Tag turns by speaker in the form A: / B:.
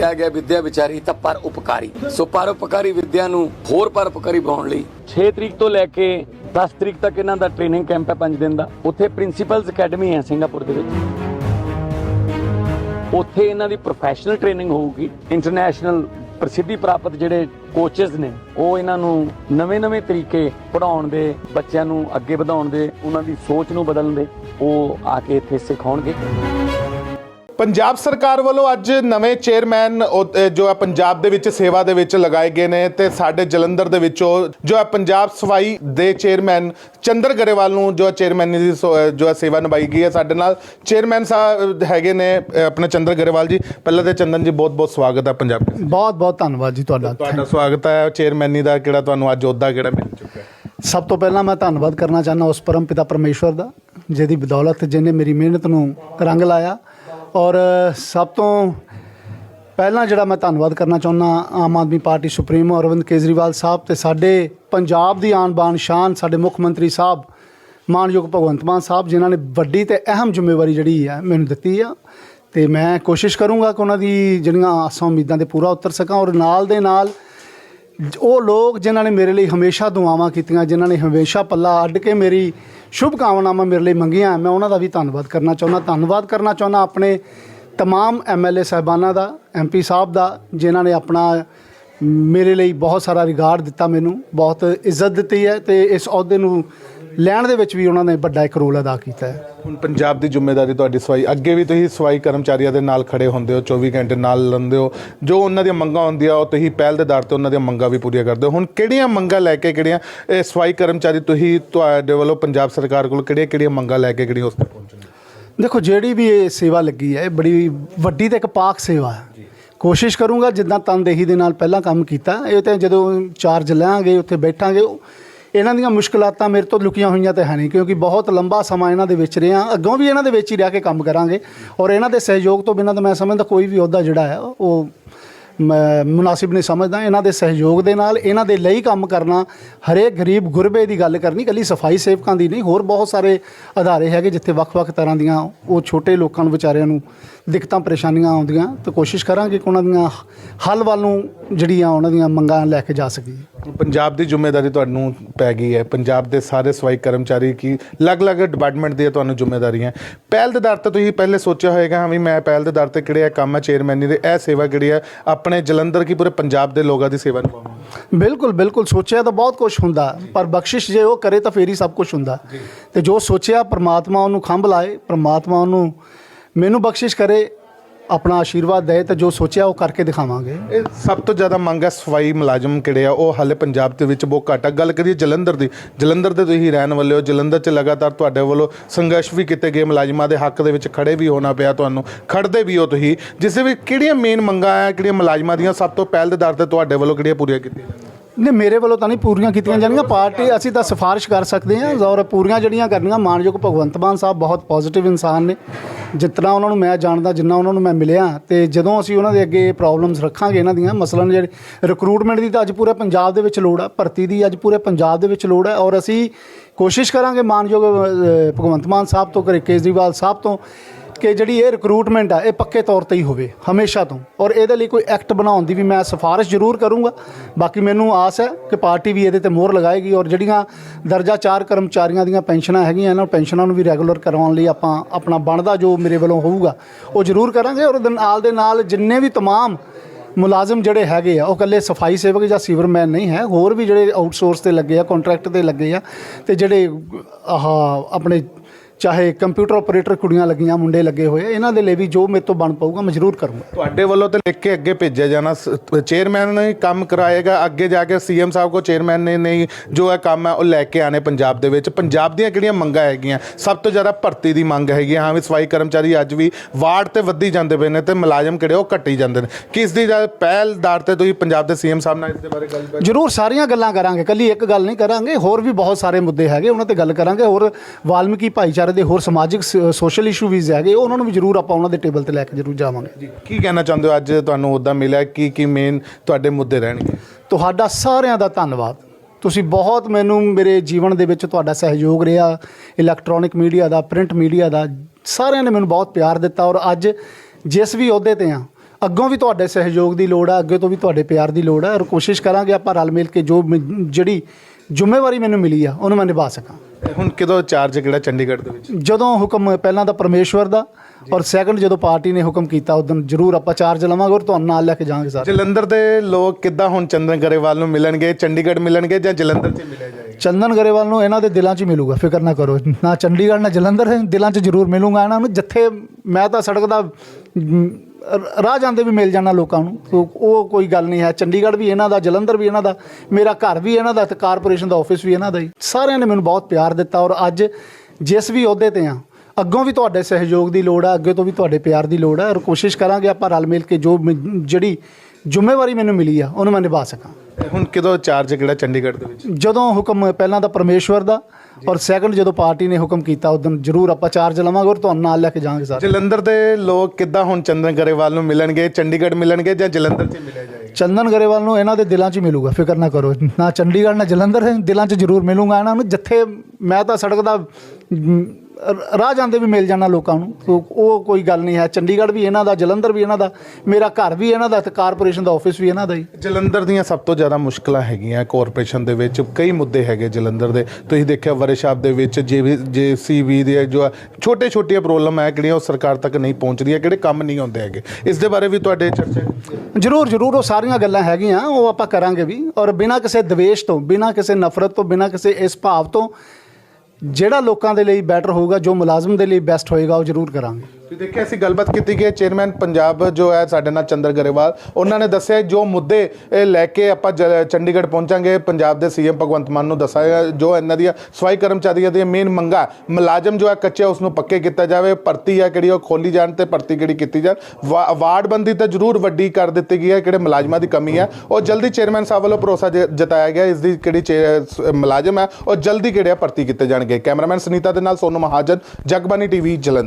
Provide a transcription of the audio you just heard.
A: ਕਿਹਾ ਗਿਆ ਵਿਦਿਆ ਵਿਚਾਰੀ ਤਾਂ ਪਰ ਉਪਕਾਰੀ। ਸੋ ਪਰ ਉਪਕਾਰੀ ਵਿਦਿਆ ਨੂੰ ਹੋਰ ਪਰ ਉਪਕਾਰੀ ਬਣਾਉਣ ਲਈ 6 ਤਰੀਕ ਤੋਂ ਲੈ ਕੇ 10 ਤਰੀਕ ਤੱਕ ਇਹਨਾਂ ਦਾ ਟ੍ਰੇਨਿੰਗ ਕੈਂਪ ਹੈ 5 ਦਿਨ ਦਾ। ਉੱਥੇ ਪ੍ਰਿੰਸੀਪਲਸ ਅਕੈਡਮੀ ਹੈ ਸਿੰਗਾਪੁਰ ਦੇ ਵਿੱਚ। ਉੱਥੇ ਇਹਨਾਂ ਦੀ ਪ੍ਰੋਫੈਸ਼ਨਲ ਟ੍ਰੇਨਿੰਗ ਹੋਊਗੀ। ਇੰਟਰਨੈਸ਼ਨਲ ਪ੍ਰਸਿੱਧੀ ਪ੍ਰਾਪਤ ਜਿਹੜੇ ਕੋਚਸ ਨੇ, ਉਹ ਇਹਨਾਂ ਨੂੰ ਨਵੇਂ-ਨਵੇਂ ਤਰੀਕੇ ਪੜਾਉਣ ਦੇ, ਬੱਚਿਆਂ ਨੂੰ ਅੱਗੇ ਵਧਾਉਣ ਦੇ, ਉਹਨਾਂ ਦੀ ਸੋਚ ਨੂੰ ਬਦਲਣ ਦੇ, ਉਹ ਆ ਕੇ ਇੱਥੇ ਸਿਖਾਉਣਗੇ।
B: ਪੰਜਾਬ ਸਰਕਾਰ ਵੱਲੋਂ ਅੱਜ ਨਵੇਂ ਚੇਅਰਮੈਨ ਜੋ ਹੈ ਪੰਜਾਬ ਦੇ ਵਿੱਚ ਸੇਵਾ ਦੇ ਵਿੱਚ ਲਗਾਏ ਗਏ ਨੇ ਤੇ ਸਾਡੇ ਜਲੰਧਰ ਦੇ ਵਿੱਚੋਂ ਜੋ ਹੈ ਪੰਜਾਬ ਸਫ਼ਾਈ ਦੇ ਚੇਅਰਮੈਨ ਚੰਦਰ ਗਰੇਵਾਲ ਨੂੰ ਜੋ ਚੇਅਰਮੈਨ ਦੀ ਜੋ ਹੈ ਸੇਵਾ ਨਿਭਾਈ ਗਈ ਹੈ ਸਾਡੇ ਨਾਲ। ਚੇਅਰਮੈਨ ਸਾਹਿਬ ਹੈਗੇ ਨੇ ਆਪਣੇ ਚੰਦਰ ਗਰੇਵਾਲ ਜੀ। ਪਹਿਲਾਂ ਤੇ ਚੰਦਨ ਜੀ ਬਹੁਤ ਬਹੁਤ ਸਵਾਗਤ ਹੈ ਪੰਜਾਬ ਦੇ
C: ਬਹੁਤ ਬਹੁਤ ਧੰਨਵਾਦ ਜੀ ਤੁਹਾਡਾ।
B: ਤੁਹਾਡਾ ਸਵਾਗਤ ਹੈ। ਚੇਅਰਮੈਨੀ ਦਾ ਕਿਹੜਾ ਤੁਹਾਨੂੰ ਅੱਜ ਅਹੁਦਾ ਕਿਹੜਾ ਮਿਲ ਚੁੱਕਾ
C: ਸਭ ਤੋਂ ਪਹਿਲਾਂ ਮੈਂ ਧੰਨਵਾਦ ਕਰਨਾ ਚਾਹੁੰਦਾ ਉਸ ਪਰਮ ਪਿਤਾ ਪਰਮੇਸ਼ਵਰ ਦਾ ਜਿਹਦੀ ਬਦੌਲਤ ਜਿਹਨੇ ਮੇਰੀ ਮਿਹਨਤ ਨੂੰ ਰੰਗ ਲਾਇਆ ਔਰ ਸਭ ਤੋਂ ਪਹਿਲਾਂ ਜਿਹੜਾ ਮੈਂ ਧੰਨਵਾਦ ਕਰਨਾ ਚਾਹੁੰਦਾ ਆਮ ਆਦਮੀ ਪਾਰਟੀ ਸੁਪਰੀਮੋ ਅਰਵਿੰਦ ਕੇਜਰੀਵਾਲ ਸਾਹਿਬ ਤੇ ਸਾਡੇ ਪੰਜਾਬ ਦੀ ਆਨ ਬਾਨ ਸ਼ਾਨ, ਸਾਡੇ ਮੁੱਖ ਮੰਤਰੀ ਸਾਹਿਬ, ਮਾਨਯੋਗ ਭਗਵੰਤ ਮਾਨ ਸਾਹਿਬ, ਜਿਨ੍ਹਾਂ ਨੇ ਵੱਡੀ ਤੇ ਅਹਿਮ ਜ਼ਿੰਮੇਵਾਰੀ ਜਿਹੜੀ ਹੈ ਮੈਨੂੰ ਦਿੱਤੀ ਆ। ਤੇ ਮੈਂ ਕੋਸ਼ਿਸ਼ ਕਰੂੰਗਾ ਕਿ ਉਹਨਾਂ ਦੀ ਜਿਹੜੀਆਂ ਆਸਾਂ ਉਮੀਦਾਂ ਤੇ ਪੂਰਾ ਉਤਰ ਸਕਾਂ ਔਰ ਨਾਲ ਦੇ ਨਾਲ ਉਹ ਲੋਕ ਜਿਨ੍ਹਾਂ ਨੇ ਮੇਰੇ ਲਈ ਹਮੇਸ਼ਾ ਦੁਆਵਾਂ ਕੀਤੀਆਂ ਜਿਨ੍ਹਾਂ ਨੇ ਹਮੇਸ਼ਾ ਪੱਲਾ ਅੱਡ ਕੇ ਮੇਰੀ ਸ਼ੁਭ ਕਾਮਨਾਵਾਂ ਮੇਰੇ ਲਈ ਮੰਗੀਆਂ ਮੈਂ ਉਹਨਾਂ ਦਾ ਵੀ ਧੰਨਵਾਦ ਕਰਨਾ ਚਾਹੁੰਦਾ ਧੰਨਵਾਦ ਕਰਨਾ ਚਾਹੁੰਦਾ ਆਪਣੇ तमाम ਐਮਐਲਏ ਸਾਹਿਬਾਨਾਂ ਦਾ ਐਮਪੀ ਸਾਹਿਬ ਦਾ ਜਿਨ੍ਹਾਂ ਨੇ ਆਪਣਾ ਮੇਰੇ ਲਈ ਬਹੁਤ ਸਾਰਾ ਰਿਗਾਰਡ ਦਿੱਤਾ ਮੈਨੂੰ ਬਹੁਤ ਇੱਜ਼ਤ ਦਿੱਤੀ ਹੈ ਤੇ ਇਸ ਅਹੁਦੇ ਨੂੰ ਲੈਣ ਦੇ ਵਿੱਚ ਵੀ ਉਹਨਾਂ ਨੇ ਵੱਡਾ ਇੱਕ ਰੋਲ ਅਦਾ ਕੀਤਾ ਹੈ।
B: ਹੁਣ ਪੰਜਾਬ ਦੀ ਜ਼ਿੰਮੇਵਾਰੀ ਤੁਹਾਡੀ ਸਫ਼ਾਈ ਅੱਗੇ ਵੀ ਤੁਸੀਂ ਸਫ਼ਾਈ ਕਰਮਚਾਰੀਆਂ ਦੇ ਨਾਲ ਖੜੇ ਹੁੰਦੇ ਹੋ 24 ਘੰਟੇ ਨਾਲ ਲੰਦੇ ਹੋ। ਜੋ ਉਹਨਾਂ ਦੀਆਂ ਮੰਗਾਂ ਹੁੰਦੀਆਂ ਉਹ ਤੁਸੀਂ ਪਹਿਲ ਦੇ ਦਰ ਤੇ ਉਹਨਾਂ ਦੀਆਂ ਮੰਗਾਂ ਵੀ ਪੂਰੀਆਂ ਕਰਦੇ ਹੋ। ਹੁਣ ਕਿਹੜੀਆਂ ਮੰਗਾਂ ਲੈ ਕੇ ਕਿਹੜੀਆਂ ਇਹ ਸਫ਼ਾਈ ਕਰਮਚਾਰੀ ਤੁਸੀਂ ਤੁਹਾਡੇ ਵੱਲੋਂ ਪੰਜਾਬ ਸਰਕਾਰ ਕੋਲ ਕਿਹੜੀਆਂ ਕਿਹੜੀਆਂ ਮੰਗਾਂ ਲੈ ਕੇ ਕਿਹੜੀ ਉਸ ਤੱਕ ਪਹੁੰਚਣੀ?
C: ਦੇਖੋ ਜਿਹੜੀ ਵੀ ਇਹ ਸੇਵਾ ਲੱਗੀ ਹੈ ਇਹ ਬੜੀ ਵੱਡੀ ਤੇ ਇੱਕ ਪਾਕ ਸੇਵਾ ਹੈ। ਕੋਸ਼ਿਸ਼ ਕਰੂੰਗਾ ਜਿੱਦਾਂ ਤਨਦੇਹੀ ਦੇ ਨਾਲ ਪਹਿਲਾਂ ਕੰਮ ਕੀਤਾ ਇਹ ਤੇ ਜਦੋਂ ਚਾਰਜ ਲਾਂਗੇ ਉੱਥੇ ਬੈਠਾਂਗੇ ਇਹਨਾਂ ਦੀਆਂ ਮੁਸ਼ਕਲਾਤਾਂ ਮੇਰੇ ਤੋਂ ਲੁਕੀਆਂ ਹੋਈਆਂ ਤਾਂ ਹੈ ਨਹੀਂ, ਕਿਉਂਕਿ ਬਹੁਤ ਲੰਬਾ ਸਮਾਂ ਇਹਨਾਂ ਦੇ ਵਿੱਚ ਰਿਹਾ। ਅੱਗੋਂ ਵੀ ਇਹਨਾਂ ਦੇ ਵਿੱਚ ਹੀ ਰਹਿ ਕੇ ਕੰਮ ਕਰਾਂਗੇ। ਔਰ ਇਹਨਾਂ ਦੇ ਸਹਿਯੋਗ ਤੋਂ ਬਿਨਾਂ ਤਾਂ ਮੈਂ ਸਮਝਦਾ ਕੋਈ ਵੀ ਅਹੁਦਾ ਜਿਹੜਾ ਹੈ, ਉਹ ਮੁਨਾਸਿਬ ਨਹੀਂ ਸਮਝਦਾ। ਇਹਨਾਂ ਦੇ ਸਹਿਯੋਗ ਦੇ ਨਾਲ ਇਹਨਾਂ ਦੇ ਲਈ ਕੰਮ ਕਰਨਾ, ਹਰੇਕ ਗਰੀਬ ਗੁਰਬੇ ਦੀ ਗੱਲ ਕਰਨੀ ਕੱਲੀ ਸਫ਼ਾਈ ਸੇਵਕਾਂ ਦੀ ਨਹੀਂ, ਹੋਰ ਬਹੁਤ ਸਾਰੇ ਅਦਾਰੇ ਹੈਗੇ ਜਿੱਥੇ ਵੱਖ-ਵੱਖ ਤਰ੍ਹਾਂ ਦੀਆਂ ਉਹ ਛੋਟੇ ਲੋਕਾਂ ਨੂੰ, ਵਿਚਾਰਿਆਂ ਨੂੰ ਦਿੱਕਤਾਂ ਪਰੇਸ਼ਾਨੀਆਂ ਆਉਂਦੀਆਂ ਤੇ ਕੋਸ਼ਿਸ਼ ਕਰਾਂਗੇ ਕਿ ਉਹਨਾਂ ਦੀਆਂ ਹੱਲ ਵੱਲ ਨੂੰ ਜਿਹੜੀਆਂ ਉਹਨਾਂ ਦੀਆਂ ਮੰਗਾਂ ਲੈ ਕੇ ਜਾ ਸਕੀਏ।
B: ਪੰਜਾਬ ਦੀ ਜ਼ਿੰਮੇਵਾਰੀ ਤੁਹਾਨੂੰ ਪੈ ਗਈ ਹੈ। ਪੰਜਾਬ ਦੇ ਸਾਰੇ ਸਫ਼ਾਈ ਕਰਮਚਾਰੀ ਕੀ ਅਲੱਗ-ਅਲੱਗ ਡਿਪਾਰਟਮੈਂਟ ਦੀਆਂ ਤੁਹਾਨੂੰ ਜ਼ਿੰਮੇਵਾਰੀਆਂ ਪਹਿਲ ਦੇ ਦਰ ਤੇ ਤੁਸੀਂ ਪਹਿਲੇ ਸੋਚਿਆ ਹੋਏਗਾ ਹਾਂ ਵੀ ਮੈਂ ਪਹਿਲ ਦੇ ਦਰ ਤੇ ਕਿਹੜੇ ਇਹ ਕੰਮ ਹੈ ਚੇਅਰਮੈਨੀ ਦੇ ਇਹ ਸੇਵਾ ਕਿਹੜੀ ਹੈ ਆਪਣੇ ਜਲੰਧਰ ਕੀ ਪੂਰੇ ਪੰਜਾਬ ਦੇ ਲੋਕਾਂ ਦੀ ਸੇਵਾ ਨਿਭਾਵਾਂ
C: ਬਿਲਕੁਲ ਬਿਲਕੁਲ ਸੋਚਿਆ ਤਾਂ ਬਹੁਤ ਕੁਝ ਹੁੰਦਾ ਪਰ ਬਖਸ਼ਿਸ਼ ਜੇ ਉਹ ਕਰੇ ਤਾਂ ਫੇਰ ਹੀ ਸਭ ਕੁਝ ਹੁੰਦਾ। ਤੇ ਜੋ ਸੋਚਿਆ ਪ੍ਰਮਾਤਮਾ ਉਹਨੂੰ ਖੰਭ ਲਾਏ ਪ੍ਰਮਾਤਮਾ ਉਹਨੂੰ ਮੈਨੂੰ ਬਖਸ਼ਿਸ਼ ਕਰੇ, ਆਪਣਾ ਆਸ਼ੀਰਵਾਦ ਦੇ ਤੇ ਜੋ ਸੋਚਿਆ ਉਹ ਕਰਕੇ ਦਿਖਾਵਾਂਗੇ।
B: ਇਹ ਸਭ ਤੋਂ ਜ਼ਿਆਦਾ ਮੰਗ ਹੈ ਸਫ਼ਾਈ ਮੁਲਾਜ਼ਮ ਕਿਹੜੇ ਆ, ਉਹ ਹਾਲੇ ਪੰਜਾਬ ਦੇ ਵਿੱਚ ਬਹੁਤ ਘੱਟ ਆ। ਗੱਲ ਕਰੀਏ ਜਲੰਧਰ ਦੀ, ਜਲੰਧਰ ਦੇ ਤੁਸੀਂ ਰਹਿਣ ਵਾਲੇ ਹੋ, ਜਲੰਧਰ 'ਚ ਲਗਾਤਾਰ ਤੁਹਾਡੇ ਵੱਲੋਂ ਸੰਘਰਸ਼ ਵੀ ਕੀਤੇ ਗਏ, ਮੁਲਾਜ਼ਮਾਂ ਦੇ ਹੱਕ ਦੇ ਵਿੱਚ ਖੜੇ ਵੀ ਹੋਣਾ ਪਿਆ ਤੁਹਾਨੂੰ ਖੜਦੇ ਵੀ ਹੋ ਤੁਸੀਂ। ਜਿਸ ਦੇ ਵਿੱਚ ਕਿਹੜੀਆਂ ਮੇਨ ਮੰਗਾਂ ਆ, ਕਿਹੜੀਆਂ ਮੁਲਾਜ਼ਮਾਂ ਦੀਆਂ ਸਭ ਤੋਂ ਪਹਿਲ ਦੇ ਦਰ ਤੇ ਤੁਹਾਡੇ ਵੱਲੋਂ ਕਿਹੜੀਆਂ ਪੂਰੀਆਂ ਕੀਤੀਆਂ
C: ਨੇ ਮੇਰੇ ਵੱਲੋਂ ਤਾਂ ਨਹੀਂ ਪੂਰੀਆਂ ਕੀਤੀਆਂ ਜਾਣਗੀਆਂ। ਪਾਰਟੀ ਅਸੀਂ ਤਾਂ ਸਿਫਾਰਿਸ਼ ਕਰ ਸਕਦੇ ਹਾਂ। ਔਰ ਪੂਰੀਆਂ ਜਿਹੜੀਆਂ ਕਰਨੀਆਂ ਮਾਨਯੋਗ ਭਗਵੰਤ ਮਾਨ ਸਾਹਿਬ ਬਹੁਤ ਪੋਜ਼ਿਟਿਵ ਇਨਸਾਨ ਨੇ। ਜਿਤਨਾ ਉਹਨਾਂ ਨੂੰ ਮੈਂ ਜਾਣਦਾ ਜਿੰਨਾ ਉਹਨਾਂ ਨੂੰ ਮੈਂ ਮਿਲਿਆ ਤੇ ਜਦੋਂ ਅਸੀਂ ਉਹਨਾਂ ਦੇ ਅੱਗੇ ਪ੍ਰੋਬਲਮਸ ਰੱਖਾਂਗੇ ਇਹਨਾਂ ਦੀਆਂ ਮਸਲਨ ਜਿਹੜੇ ਰਿਕਰੂਟਮੈਂਟ ਦੀ ਤਾਂ ਅੱਜ ਪੂਰੇ ਪੰਜਾਬ ਦੇ ਵਿੱਚ ਲੋੜ ਆ ਭਰਤੀ ਦੀ ਅੱਜ ਪੂਰੇ ਪੰਜਾਬ ਦੇ ਵਿੱਚ ਲੋੜ ਹੈ ਔਰ ਅਸੀਂ ਕੋਸ਼ਿਸ਼ ਕਰਾਂਗੇ ਮਾਨਯੋਗ ਭਗਵੰਤ ਮਾਨ ਸਾਹਿਬ ਤੋਂ ਕਰੇ ਕੇਜਰੀਵਾਲ ਸਾਹਿਬ ਤੋਂ ਕਿ ਜਿਹੜੀ ਇਹ ਰਿਕਰੂਟਮੈਂਟ ਆ, ਇਹ ਪੱਕੇ ਤੌਰ ਤੇ ਹੀ ਹੋਵੇ, ਹਮੇਸ਼ਾ ਤੋਂ। ਔਰ ਇਹਦੇ ਲਈ ਕੋਈ ਐਕਟ ਬਣਾਉਣ ਦੀ ਵੀ ਮੈਂ ਸਿਫਾਰਿਸ਼ ਜ਼ਰੂਰ ਕਰੂੰਗਾ। ਬਾਕੀ ਮੈਨੂੰ ਆਸ ਹੈ ਕਿ ਪਾਰਟੀ ਵੀ ਇਹਦੇ ਤੇ ਮੋਹਰ ਲਗਾਏਗੀ ਔਰ ਜਿਹੜੀਆਂ ਦਰਜਾ 4 ਕਰਮਚਾਰੀਆਂ ਦੀਆਂ ਪੈਨਸ਼ਨਾਂ ਹੈਗੀਆਂ ਇਹਨਾਂ ਪੈਨਸ਼ਨਾਂ ਨੂੰ ਵੀ ਰੈਗੂਲਰ ਕਰਵਾਉਣ ਲਈ ਆਪਾਂ ਆਪਣਾ ਬਣਦਾ ਜੋ ਮੇਰੇ ਵੱਲੋਂ ਹੋਊਗਾ, ਉਹ ਜ਼ਰੂਰ ਕਰਾਂਗੇ। ਔਰ ਨਾਲ ਦੇ ਨਾਲ ਜਿੰਨੇ ਵੀ ਤਮਾਮ ਮੁਲਾਜ਼ਮ ਜਿਹੜੇ ਹੈਗੇ ਆ, ਉਹ ਇਕੱਲੇ ਸਫ਼ਾਈ ਸੇਵਕ ਜਾਂ ਸੀਵਰਮੈਨ ਨਹੀਂ ਹੈ, ਹੋਰ ਵੀ ਜਿਹੜੇ ਆਊਟਸੋਰਸ ਤੇ ਲੱਗੇ ਆ ਕੰਟਰੈਕਟ ਤੇ ਲੱਗੇ ਆ, ਤੇ ਜਿਹੜੇ ਆਹ ਆਪਣੇ ਚਾਹੇ ਕੰਪਿਊਟਰ ਆਪਰੇਟਰ ਕੁੜੀਆਂ ਲੱਗੀਆਂ ਮੁੰਡੇ ਲੱਗੇ ਹੋਏ ਇਹਨਾਂ ਦੇ ਲਈ ਵੀ ਜੋ ਮੇਰੇ ਤੋਂ ਬਣ ਪਊਗਾ ਮੈਂ ਜ਼ਰੂਰ ਕਰੂੰਗਾ।
B: ਤੁਹਾਡੇ ਵੱਲੋਂ ਤੇ ਲਿਖ ਕੇ ਅੱਗੇ ਭੇਜਿਆ ਜਾਣਾ ਚੇਅਰਮੈਨ ਨੇ ਹੀ ਕੰਮ ਕਰਾਏਗਾ ਅੱਗੇ ਜਾ ਕੇ ਸੀਐਮ ਸਾਹਿਬ ਕੋ ਚੇਅਰਮੈਨ ਨੇ ਨਹੀਂ ਜੋ ਇਹ ਕੰਮ ਹੈ ਉਹ ਲੈ ਕੇ ਆਣੇ ਪੰਜਾਬ ਦੇ ਵਿੱਚ। ਪੰਜਾਬ ਦੀਆਂ ਕਿਹੜੀਆਂ ਮੰਗਾਂ ਹੈਗੀਆਂ? ਸਭ ਤੋਂ ਜ਼ਿਆਦਾ ਭਰਤੀ ਦੀ ਮੰਗ ਹੈਗੀ ਹੈ। ਹਾਂ ਵੀ ਸਫ਼ਾਈ ਕਰਮਚਾਰੀ ਅੱਜ ਵੀ ਵਾਰਡ ਤੇ ਵੱਧੀ ਜਾਂਦੇ ਪਏ ਨੇ ਤੇ ਮੁਲਾਜ਼ਮ ਕਿਹੜੇ ਉਹ ਘਟੀ ਜਾਂਦੇ ਨੇ। ਕਿਸ ਦੀ ਜ਼ਿਆਦਾ ਪਹਿਲ ਦਰ ਤੇ ਤੁਸੀਂ ਪੰਜਾਬ ਦੇ ਸੀਐਮ ਸਾਹਿਬ ਨਾਲ ਇਸ ਦੇ ਬਾਰੇ ਗੱਲ ਕਰ
C: ਜ਼ਰੂਰ ਸਾਰੀਆਂ ਗੱਲਾਂ ਕਰਾਂਗੇ ਕੱਲੀ ਇੱਕ ਗੱਲ ਨਹੀਂ ਕਰਾਂਗੇ ਹੋਰ ਵੀ ਬਹੁਤ ਸਾਰੇ ਮੁੱਦੇ ਹੈਗੇ ਉਹਨਾਂ ਤੇ ਗੱਲ ਕਰਾਂਗੇ। ਹੋਰ ਵਾਲਮੀਕੀ ਭਾਈਚਾਰੇ ਦੇ ਹੋਰ ਸਮਾਜਿਕ ਸੋਸ਼ਲ ਇਸ਼ੂ ਵੀ ਹੈਗੇ ਉਹਨਾਂ ਨੂੰ ਵੀ ਜ਼ਰੂਰ ਆਪਾਂ ਉਹਨਾਂ ਦੇ ਟੇਬਲ ਤੇ ਲੈ ਕੇ ਜ਼ਰੂਰ ਜਾਵਾਂਗੇ।
B: ਕੀ ਕਹਿਣਾ ਚਾਹੁੰਦੇ ਹੋ? ਅੱਜ ਤੁਹਾਨੂੰ ਉਹਦਾ ਮਿਲਿਆ ਕੀ ਕੀ ਮੇਨ ਤੁਹਾਡੇ ਮੁੱਦੇ ਰਹਿਣਗੇ।
C: ਤੁਹਾਡਾ ਸਾਰਿਆਂ ਦਾ ਧੰਨਵਾਦ। ਤੁਸੀਂ ਬਹੁਤ ਮੈਨੂੰ ਮੇਰੇ ਜੀਵਨ ਦੇ ਵਿੱਚ ਤੁਹਾਡਾ ਸਹਿਯੋਗ ਰਿਹਾ ਇਲੈਕਟ੍ਰੋਨਿਕ ਮੀਡੀਆ ਦਾ ਪ੍ਰਿੰਟ ਮੀਡੀਆ ਦਾ ਸਾਰਿਆਂ ਨੇ ਮੈਨੂੰ ਬਹੁਤ ਪਿਆਰ ਦਿੱਤਾ ਔਰ ਅੱਜ ਜਿਸ ਵੀ ਅਹੁਦੇ ਤੇ ਆ ਅੱਗੋਂ ਵੀ ਤੁਹਾਡੇ ਸਹਿਯੋਗ ਦੀ ਲੋੜ ਆ ਅੱਗੇ ਤੋਂ ਵੀ ਤੁਹਾਡੇ ਪਿਆਰ ਦੀ ਲੋੜ ਆ ਔਰ ਕੋਸ਼ਿਸ਼ ਕਰਾਂਗੇ ਆਪਾਂ ਰਲ ਮਿਲ ਕੇ ਜੋ ਜਿਹੜੀ ਜ਼ਿੰਮੇਵਾਰੀ ਮੈਨੂੰ ਮਿਲੀ ਆ ਉਹਨੂੰ ਮੈਂ ਨਿਭਾ ਸਕਾਂ।
B: ਹੁਣ ਕਿਦੋਂ ਚਾਰਜ ਕਿਹੜਾ ਚੰਡੀਗੜ੍ਹ ਦੇ ਵਿੱਚ?
C: ਜਦੋਂ ਹੁਕਮ ਪਹਿਲਾਂ ਤਾਂ ਪਰਮੇਸ਼ਵਰ ਦਾ ਔਰ ਸੈਕੰਡ ਜਦੋਂ ਪਾਰਟੀ ਨੇ ਹੁਕਮ ਕੀਤਾ ਉਦੋਂ ਜ਼ਰੂਰ ਆਪਾਂ ਚਾਰਜ ਲਵਾਂਗੇ ਔਰ ਤੁਹਾਨੂੰ ਨਾਲ ਲੈ ਕੇ ਜਾਵਾਂਗੇ ਸਰ।
B: ਜਲੰਧਰ ਦੇ ਲੋਕ ਕਿੱਦਾਂ ਹੁਣ ਚੰਦਨ ਗਰੇਵਾਲ ਨੂੰ ਮਿਲਣਗੇ? ਚੰਡੀਗੜ੍ਹ ਮਿਲਣਗੇ ਜਾਂ ਜਲੰਧਰ 'ਚ ਮਿਲਿਆ ਜਾਏਗਾ?
C: ਚੰਦਨ ਗਰੇਵਾਲ ਨੂੰ ਇਹਨਾਂ ਦੇ ਦਿਲਾਂ 'ਚ ਮਿਲੂਗਾ ਫਿਕਰ ਨਾ ਕਰੋ। ਨਾ ਚੰਡੀਗੜ੍ਹ ਨਾ ਜਲੰਧਰ ਦਿਲਾਂ 'ਚ ਜ਼ਰੂਰ ਮਿਲੂਗਾ ਇਹਨਾਂ ਨੂੰ। ਜਿੱਥੇ ਮੈਂ ਤਾਂ ਸੜਕ ਦਾ ਰ- ਰਾਹ ਜਾਂਦੇ ਵੀ ਮਿਲ ਜਾਣਾ ਲੋਕਾਂ ਨੂੰ। ਸੋ ਉਹ ਕੋਈ ਗੱਲ ਨਹੀਂ ਹੈ। ਚੰਡੀਗੜ੍ਹ ਵੀ ਇਹਨਾਂ ਦਾ, ਜਲੰਧਰ ਵੀ ਇਹਨਾਂ ਦਾ, ਮੇਰਾ ਘਰ ਵੀ ਇਹਨਾਂ ਦਾ ਤੇ ਕਾਰਪੋਰੇਸ਼ਨ ਦਾ ਆਫਿਸ ਵੀ ਇਹਨਾਂ ਦਾ ਹੀ। ਸਾਰਿਆਂ ਨੇ ਮੈਨੂੰ ਬਹੁਤ ਪਿਆਰ ਦਿੱਤਾ ਔਰ ਅੱਜ ਜਿਸ ਵੀ ਅਹੁਦੇ ਤੇ ਆ ਅੱਗੋਂ ਵੀ ਤੁਹਾਡੇ ਸਹਿਯੋਗ ਦੀ ਲੋੜ ਆ ਅੱਗੇ ਤੋਂ ਵੀ ਤੁਹਾਡੇ ਪਿਆਰ ਦੀ ਲੋੜ ਆ ਔਰ ਕੋਸ਼ਿਸ਼ ਕਰਾਂਗੇ ਆਪਾਂ ਰਲ ਮਿਲ ਕੇ ਜੋ ਮ- ਜਿਹੜੀ ਜ਼ਿੰਮੇਵਾਰੀ ਮੈਨੂੰ ਮਿਲੀ ਆ, ਉਹਨੂੰ ਮੈਂ ਨਿਭਾ ਸਕਾਂ।
B: ਹੁਣ ਕਿਦੋਂ ਚਾਰਜ ਕਿਹੜਾ ਚੰਡੀਗੜ੍ਹ ਦੇ ਵਿੱਚ?
C: ਜਦੋਂ ਹੁਕਮ ਪਹਿਲਾਂ ਤਾਂ ਪਰਮੇਸ਼ਵਰ ਦਾ ਔਰ ਸੈਕੰਡ ਜਦੋਂ ਪਾਰਟੀ ਨੇ ਹੁਕਮ ਕੀਤਾ ਉਦੋਂ ਜ਼ਰੂਰ ਆਪਾਂ ਚਾਰਜ ਲਵਾਂਗੇ ਔਰ ਤੁਹਾਨੂੰ ਨਾਲ ਲੈ ਕੇ ਜਾਵਾਂਗੇ ਸਰ।
B: ਜਲੰਧਰ ਦੇ ਲੋਕ ਕਿੱਦਾਂ ਹੁਣ ਚੰਦਨ ਗਰੇਵਾਲ ਨੂੰ ਮਿਲਣਗੇ? ਚੰਡੀਗੜ੍ਹ ਮਿਲਣਗੇ ਜਾਂ ਜਲੰਧਰ 'ਚ ਮਿਲਿਆ ਜਾਏਗਾ?
C: ਚੰਦਨ ਗਰੇਵਾਲ ਨੂੰ ਇਹਨਾਂ ਦੇ ਦਿਲਾਂ 'ਚ ਮਿਲੂਗਾ ਫਿਕਰ ਨਾ ਕਰੋ। ਨਾ ਚੰਡੀਗੜ੍ਹ ਨਾ ਜਲੰਧਰ ਦਿਲਾਂ 'ਚ ਜ਼ਰੂਰ ਮਿਲੂਗਾ ਇਹਨਾਂ ਨੂੰ। ਜਿੱਥੇ ਮੈਂ ਤਾਂ ਸੜਕ ਦਾ ਰ- ਰਾਹ ਜਾਂਦੇ ਵੀ ਮਿਲ ਜਾਣਾ ਲੋਕਾਂ ਨੂੰ। ਸੋ ਉਹ ਕੋਈ ਗੱਲ ਨਹੀਂ ਹੈ। ਚੰਡੀਗੜ੍ਹ ਵੀ ਇਹਨਾਂ ਦਾ ਜਲੰਧਰ ਵੀ ਇਹਨਾਂ ਦਾ ਮੇਰਾ ਘਰ ਵੀ ਇਹਨਾਂ ਦਾ ਤੇ ਕਾਰਪੋਰੇਸ਼ਨ ਦਾ ਆਫਿਸ ਵੀ ਇਹਨਾਂ ਦਾ ਹੀ।
B: ਜਲੰਧਰ ਦੀਆਂ ਸਭ ਤੋਂ ਜ਼ਿਆਦਾ ਮੁਸ਼ਕਲਾਂ ਹੈਗੀਆਂ ਕਾਰਪੋਰੇਸ਼ਨ ਦੇ ਵਿੱਚ। ਕਈ ਮੁੱਦੇ ਹੈਗੇ ਜਲੰਧਰ ਦੇ। ਤੁਸੀਂ ਦੇਖਿਆ ਵਰਸ਼ਾਪ ਦੇ ਵਿੱਚ ਜੇਸੀਬੀ ਦੇ ਜੋ ਛੋਟੇ ਛੋਟੀਆਂ ਪ੍ਰੋਬਲਮ ਹੈ ਕਿਹੜੀਆਂ ਉਹ ਸਰਕਾਰ ਤੱਕ ਨਹੀਂ ਪਹੁੰਚ ਰਹੀਆਂ ਕਿਹੜੇ ਕੰਮ ਨਹੀਂ ਹੁੰਦੇ ਹੈਗੇ। ਇਸ ਦੇ ਬਾਰੇ ਵੀ ਤੁਹਾਡੇ ਚਰਚਾ
C: ਜ਼ਰੂਰ ਜ਼ਰੂਰ ਉਹ ਸਾਰੀਆਂ ਗੱਲਾਂ ਹੈਗੀਆਂ ਉਹ ਆਪਾਂ ਕਰਾਂਗੇ ਵੀ। ਔਰ ਬਿਨਾਂ ਕਿਸੇ ਦਵੇਸ਼ ਤੋਂ ਬਿਨਾਂ ਕਿਸੇ ਨਫ਼ਰਤ ਤੋਂ ਬਿਨਾਂ ਕਿਸੇ ਇਸ ਭਾਵ ਤੋਂ ਜਿਹੜਾ ਲੋਕਾਂ ਦੇ ਲਈ ਬੈਟਰ ਹੋਊਗਾ, ਜੋ ਮੁਲਾਜ਼ਮ ਦੇ ਲਈ ਬੈਸਟ ਹੋਏਗਾ, ਉਹ ਜ਼ਰੂਰ ਕਰਾਂਗੇ।
B: ਤੁਸੀਂ ਦੇਖਿਆ, ਅਸੀਂ ਗੱਲਬਾਤ ਕੀਤੀ ਕਿ ਚੇਅਰਮੈਨ ਪੰਜਾਬ ਜੋ ਹੈ, ਸਾਡੇ ਨਾਲ ਚੰਦਰ ਗਰੇਵਾਲ, ਉਹਨਾਂ ਨੇ ਦੱਸਿਆ ਜੋ ਮੁੱਦੇ ਇਹ ਲੈ ਕੇ ਆਪਾਂ ਜ- ਚੰਡੀਗੜ੍ਹ ਪਹੁੰਚਾਂਗੇ, ਪੰਜਾਬ ਦੇ ਸੀਐਮ ਭਗਵੰਤ ਮਾਨ ਨੂੰ ਦੱਸਾਂਗੇ, ਜੋ ਇਹਨਾਂ ਦੀਆਂ ਸਫ਼ਾਈ ਕਰਮਚਾਰੀਆਂ ਦੀਆਂ ਮੇਨ ਮੰਗਾਂ, ਮੁਲਾਜ਼ਮ ਜੋ ਹੈ, ਕੱਚੇ ਉਸ ਨੂੰ ਪੱਕੇ ਕੀਤਾ ਜਾਵੇ, ਭਰਤੀ ਹੈ ਕਿਹੜੀ, ਉਹ ਖੋਲੀ ਜਾਣ ਤੇ ਭਰਤੀ ਕਿਹੜੀ ਕੀਤੀ ਜਾਣ। ਵਾ- ਵਾਰਡਬੰਦੀ ਤਾਂ ਜ਼ਰੂਰ ਵੱਡੀ ਕਰ ਦਿੱਤੀ ਗਈ ਹੈ, ਕਿਹੜੇ ਮੁਲਾਜ਼ਮਾਂ ਦੀ ਕਮੀ ਹੈ, ਉਹ ਜਲਦੀ ਚੇਅਰਮੈਨ ਸਾਹਿਬ ਵੱਲੋਂ ਭਰੋਸਾ ਜ- ਜਤਾਇਆ ਗਿਆ, ਇਸ ਦੀ ਕਿਹੜੀ ਚੇ- ਸ- ਮੁਲਾਜ਼ਮ ਹੈ, ਉਹ ਜਲਦੀ ਕਿਹੜੇ ਆ, ਭਰਤੀ ਕੀਤੇ ਜਾਣਗੇ। ਕੈਮਰਾਮੈਨ ਸੁਨੀਤਾ ਦੇ ਨਾਲ ਸੋਨੂ ਮਹਾਜਨ ਜਗਬਾਨੀ ਟੀਵੀ ਜਲੰਧਰ।